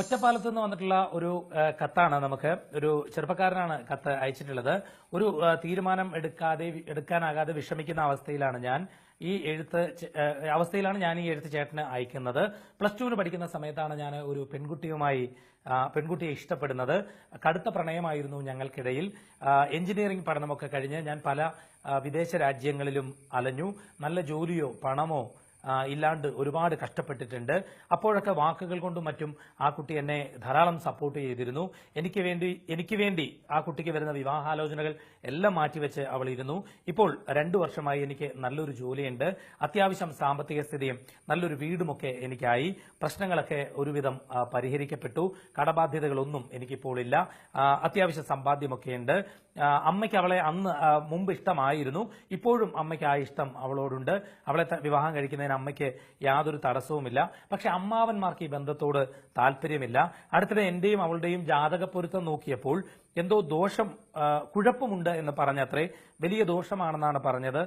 ഒറ്റപ്പാലത്ത് നിന്ന് വന്നിട്ടുള്ള ഒരു കത്താണ് നമുക്ക്. ഒരു ചെറുപ്പക്കാരനാണ് കത്ത് അയച്ചിട്ടുള്ളത്. ഒരു തീരുമാനം എടുക്കാതെ എടുക്കാനാകാതെ വിഷമിക്കുന്ന അവസ്ഥയിലാണ് ഞാൻ ഈ എഴുത്ത് അവസ്ഥയിലാണ് ഞാൻ ഈ എഴുത്ത് ചേട്ടന് അയക്കുന്നത്. പ്ലസ് ടുവിന് പഠിക്കുന്ന സമയത്താണ് ഞാൻ ഒരു പെൺകുട്ടിയുമായി പെൺകുട്ടിയെ ഇഷ്ടപ്പെടുന്നത്. കടുത്ത പ്രണയമായിരുന്നു ഞങ്ങൾക്കിടയിൽ. എഞ്ചിനീയറിംഗ് പഠനമൊക്കെ കഴിഞ്ഞ് ഞാൻ പല വിദേശ രാജ്യങ്ങളിലും അലഞ്ഞു. നല്ല ജോലിയോ പണമോ ഇല്ലാണ്ട് ഒരുപാട് കഷ്ടപ്പെട്ടിട്ടുണ്ട്. അപ്പോഴൊക്കെ വാക്കുകൾ കൊണ്ടും മറ്റും ആ കുട്ടി എന്നെ ധാരാളം സപ്പോർട്ട് ചെയ്തിരുന്നു. എനിക്ക് വേണ്ടി എനിക്ക് വേണ്ടി ആ കുട്ടിക്ക് വരുന്ന വിവാഹാലോചനകൾ എല്ലാം മാറ്റിവെച്ച് അവൾ ഇരുന്നു ഇപ്പോൾ രണ്ടു വർഷമായി എനിക്ക് നല്ലൊരു ജോലിയുണ്ട്. അത്യാവശ്യം സാമ്പത്തിക സ്ഥിതിയും നല്ലൊരു വീടുമൊക്കെ എനിക്കായി. പ്രശ്നങ്ങളൊക്കെ ഒരുവിധം പരിഹരിക്കപ്പെട്ടു. കടബാധ്യതകളൊന്നും എനിക്കിപ്പോൾ ഇല്ല. അത്യാവശ്യ സമ്പാദ്യമൊക്കെയുണ്ട് അമ്മയ്ക്ക് അവളെ അന്ന് മുമ്പ് ഇഷ്ടമായിരുന്നു. ഇപ്പോഴും അമ്മയ്ക്ക് ആ ഇഷ്ടം അവളോടുണ്ട്. അവളെ വിവാഹം കഴിക്കുന്നതിന് അമ്മയ്ക്ക് യാതൊരു തടസ്സവുമില്ല. പക്ഷെ അമ്മാവന്മാർക്ക് ഈ ബന്ധത്തോട് താല്പര്യമില്ല. അടുത്തിടെ എന്റെയും അവളുടെയും ജാതക പൊരുത്തം നോക്കിയപ്പോൾ എന്തോ ദോഷം കുഴപ്പമുണ്ട് എന്ന് പറഞ്ഞത്രേ വലിയ ദോഷമാണെന്നാണ് പറഞ്ഞത്.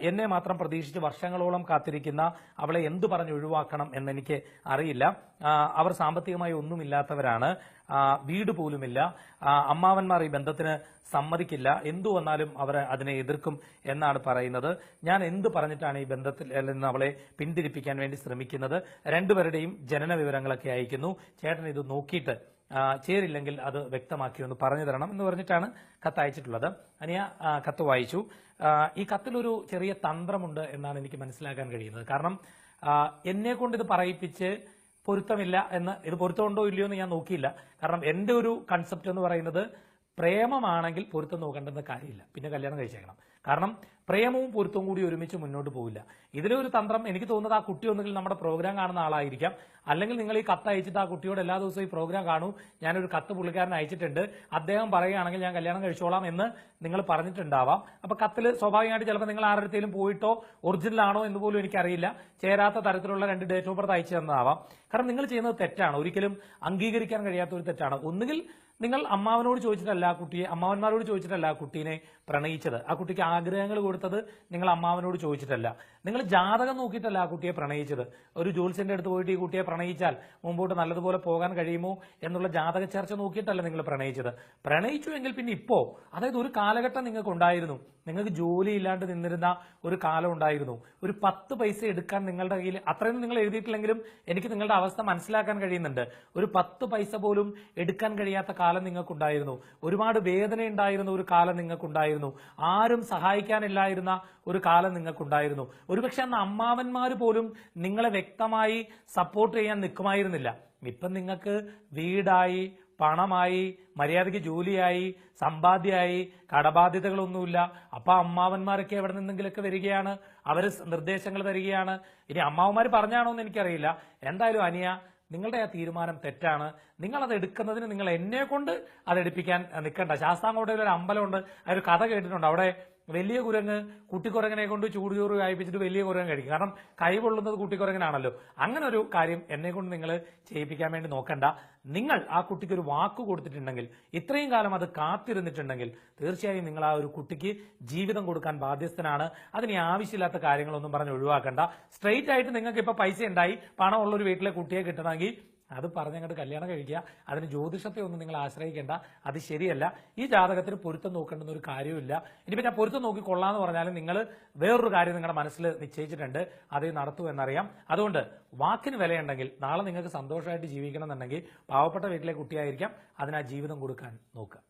എന്നെ മാത്രം പ്രതീക്ഷിച്ച് വർഷങ്ങളോളം കാത്തിരിക്കുന്ന അവളെ എന്തു പറഞ്ഞ് ഒഴിവാക്കണം എന്നെനിക്ക് അറിയില്ല. അവർ സാമ്പത്തികമായി ഒന്നുമില്ലാത്തവരാണ്. വീട് പോലുമില്ല. അമ്മാവന്മാർ ഈ ബന്ധത്തിന് സമ്മതിക്കില്ല. എന്തു വന്നാലും അവർ അതിനെ എതിർക്കും എന്നാണ് പറയുന്നത്. ഞാൻ എന്ത് പറഞ്ഞിട്ടാണ് ഈ ബന്ധത്തിൽ നിന്ന് അവളെ പിന്തിരിപ്പിക്കാൻ വേണ്ടി ശ്രമിക്കുന്നത്? രണ്ടുപേരുടെയും ജനന വിവരങ്ങളൊക്കെ അയക്കുന്നു. ചേട്ടൻ ഇത് നോക്കിയിട്ട് ചേരില്ലെങ്കിൽ അത് വ്യക്തമാക്കി ഒന്ന് പറഞ്ഞു തരണം എന്ന് പറഞ്ഞിട്ടാണ് കത്ത് അയച്ചിട്ടുള്ളത്. അനിയ കത്ത് വായിച്ചു. ഈ കത്തിലൊരു ചെറിയ തന്ത്രമുണ്ട് എന്നാണ് എനിക്ക് മനസ്സിലാക്കാൻ കഴിയുന്നത്. കാരണം എന്നെ കൊണ്ട് ഇത് പറയിപ്പിച്ച് പൊരുത്തമില്ല എന്ന് ഇത് പൊരുത്തമുണ്ടോ ഇല്ലയോ എന്ന് ഞാൻ നോക്കിയില്ല. കാരണം എന്റെ ഒരു കൺസെപ്റ്റ് എന്ന് പറയുന്നത് പ്രേമമാണെങ്കിൽ പൊരുത്തം നോക്കേണ്ടെന്ന കാര്യമില്ല. പിന്നെ കല്യാണം കഴിച്ചേക്കണം. കാരണം പ്രേമവും പൊരുത്തവും കൂടി ഒരുമിച്ച് മുന്നോട്ട് പോവില്ല. ഒരു തന്ത്രം എനിക്ക് തോന്നുന്നത് ആ കുട്ടി ഒന്നുകിൽ നമ്മുടെ പ്രോഗ്രാം കാണുന്ന ആളായിരിക്കാം. അല്ലെങ്കിൽ നിങ്ങൾ ഈ കത്ത് അയച്ചിട്ട് ആ കുട്ടിയോട് എല്ലാ ദിവസവും ഈ പ്രോഗ്രാം കാണൂ. ഞാനൊരു കത്ത് പുള്ളിക്കാരൻ അയച്ചിട്ടുണ്ട്. അദ്ദേഹം പറയുകയാണെങ്കിൽ ഞാൻ കല്യാണം കഴിച്ചോളാം എന്ന് നിങ്ങൾ പറഞ്ഞിട്ടുണ്ടാവാം. അപ്പൊ കത്തിൽ സ്വാഭാവികമായിട്ട് ചിലപ്പോൾ നിങ്ങൾ ആരുടെയും പോയിട്ടോ ഒറിജിനൽ ആണോ എന്ന് പോലും എനിക്കറിയില്ല. ചേരാത്ത തരത്തിലുള്ള രണ്ട് ഡേറ്റ് ഓഫ് ബർത്ത് അയച്ചു തന്നതാവാം. കാരണം നിങ്ങൾ ചെയ്യുന്നത് തെറ്റാണ്. ഒരിക്കലും അംഗീകരിക്കാൻ കഴിയാത്ത ഒരു തെറ്റാണ്. ഒന്നുകിൽ നിങ്ങൾ അമ്മാവനോട് ചോദിച്ചിട്ടല്ല ആ കുട്ടിയെ അമ്മാവന്മാരോട് ചോദിച്ചിട്ടല്ല ആ കുട്ടീനെ പ്രണയിച്ചത്. ആ കുട്ടിക്ക് ആഗ്രഹങ്ങൾ കൊടുത്തത് നിങ്ങൾ അമ്മാവനോട് ചോദിച്ചിട്ടല്ല. നിങ്ങൾ ജാതകം നോക്കിയിട്ടല്ല ആ കുട്ടിയെ പ്രണയിച്ചത്. ഒരു ജോത്സ്യന്റെ അടുത്ത് പോയിട്ട് ഈ കുട്ടിയെ പ്രണയിച്ചാൽ മുമ്പോട്ട് നല്ലതുപോലെ പോകാൻ കഴിയുമോ എന്നുള്ള ജാതക ചർച്ച നോക്കിയിട്ടല്ല നിങ്ങൾ പ്രണയിച്ചത്. പ്രണയിച്ചു എങ്കിൽ പിന്നെ ഇപ്പോ അതായത് ഒരു കാലഘട്ടം നിങ്ങൾക്ക് ഉണ്ടായിരുന്നു നിങ്ങൾക്ക് ജോലി ഇല്ലാണ്ട് നിന്നിരുന്ന ഒരു കാലം ഉണ്ടായിരുന്നു. ഒരു പത്ത് പൈസ എടുക്കാൻ നിങ്ങളുടെ കയ്യിൽ അത്രയൊന്നും നിങ്ങൾ എഴുതിയിട്ടില്ലെങ്കിലും എനിക്ക് നിങ്ങളുടെ അവസ്ഥ മനസ്സിലാക്കാൻ കഴിയുന്നുണ്ട്. ഒരു പത്ത് പൈസ പോലും എടുക്കാൻ കഴിയാത്ത നിങ്ങൾക്കുണ്ടായിരുന്നു. ഒരുപാട് വേദന ഉണ്ടായിരുന്ന ഒരു കാലം നിങ്ങൾക്കുണ്ടായിരുന്നു. ആരും സഹായിക്കാനില്ലായിരുന്ന ഒരു കാലം നിങ്ങൾക്കുണ്ടായിരുന്നു. ഒരുപക്ഷെ അന്ന് അമ്മാവന്മാർ പോലും നിങ്ങളെ വ്യക്തമായി സപ്പോർട്ട് ചെയ്യാൻ നിൽക്കുമായിരുന്നില്ല. ഇപ്പം നിങ്ങൾക്ക് വീടായി പണമായി മര്യാദയ്ക്ക് ജോലിയായി സമ്പാദ്യമായി കടബാധ്യതകളൊന്നുമില്ല. അപ്പൊ അമ്മാവന്മാരൊക്കെ എവിടെ നിന്നെങ്കിലൊക്കെ വരികയാണ്. അവർ നിർദ്ദേശങ്ങൾ തരികയാണ്. ഇനി അമ്മാവന്മാർ പറഞ്ഞാണോ എന്ന് എനിക്കറിയില്ല. എന്തായാലും അനിയ നിങ്ങളുടെ ആ തീരുമാനം തെറ്റാണ്. നിങ്ങൾ അത് എടുക്കുന്നതിന് നിങ്ങൾ എന്നെ കൊണ്ട് അത് എടുപ്പിക്കാൻ നിൽക്കണ്ട. ശാസ്താംകോട്ടയിൽ ഒരു അമ്പലമുണ്ട്. ആ ഒരു കഥ കേട്ടിട്ടുണ്ട്. അവിടെ വലിയ കുരങ്ങ് കുട്ടിക്കുരങ്ങനെ കൊണ്ട് ചൂടുചോറ് വായിപ്പിച്ചിട്ട് വലിയ കുരങ്ങ് കഴിക്കും. കാരണം കൈ പൊള്ളുന്നത് കുട്ടിക്കുരങ്ങനാണല്ലോ. അങ്ങനെ ഒരു കാര്യം എന്നെ കൊണ്ട് നിങ്ങൾ ചെയ്യിപ്പിക്കാൻ വേണ്ടി നോക്കണ്ട. നിങ്ങൾ ആ കുട്ടിക്ക് ഒരു വാക്ക് കൊടുത്തിട്ടുണ്ടെങ്കിൽ ഇത്രയും കാലം അത് കാത്തിരുന്നിട്ടുണ്ടെങ്കിൽ തീർച്ചയായും നിങ്ങൾ ആ ഒരു കുട്ടിക്ക് ജീവിതം കൊടുക്കാൻ ബാധ്യസ്ഥനാണ്. അതിന് ആവശ്യമില്ലാത്ത കാര്യങ്ങളൊന്നും പറഞ്ഞ് ഒഴിവാക്കണ്ട. സ്ട്രെയിറ്റ് ആയിട്ട് നിങ്ങൾക്ക് ഇപ്പൊ പൈസ ഉണ്ടായി പണമുള്ളൊരു വീട്ടിലെ കുട്ടിയെ കിട്ടണമെങ്കിൽ അത് പറഞ്ഞങ്ങോട്ട് കല്യാണം കഴിക്കുക. അതിന് ജ്യോതിഷത്തെ ഒന്നും നിങ്ങൾ ആശ്രയിക്കേണ്ട. അത് ശരിയല്ല. ഈ ജാതകത്തിന് പൊരുത്തം നോക്കേണ്ടുന്ന ഒരു കാര്യമില്ല ഇനിയിപ്പോ ഞാൻ പൊരുത്തം നോക്കി കൊള്ളാന്ന് പറഞ്ഞാൽ നിങ്ങൾ വേറൊരു കാര്യം നിങ്ങളുടെ മനസ്സിൽ നിശ്ചയിച്ചിട്ടുണ്ട്. അത് നടത്തൂ എന്നറിയാം. അതുകൊണ്ട് വാക്കിന് വിലയുണ്ടെങ്കിൽ നാളെ നിങ്ങൾക്ക് സന്തോഷമായിട്ട് ജീവിക്കണം എന്നുണ്ടെങ്കിൽ പാവപ്പെട്ട വീട്ടിലെ കുട്ടിയായിരിക്കാം. അതിന് ജീവിതം കൊടുക്കാൻ നോക്കുക.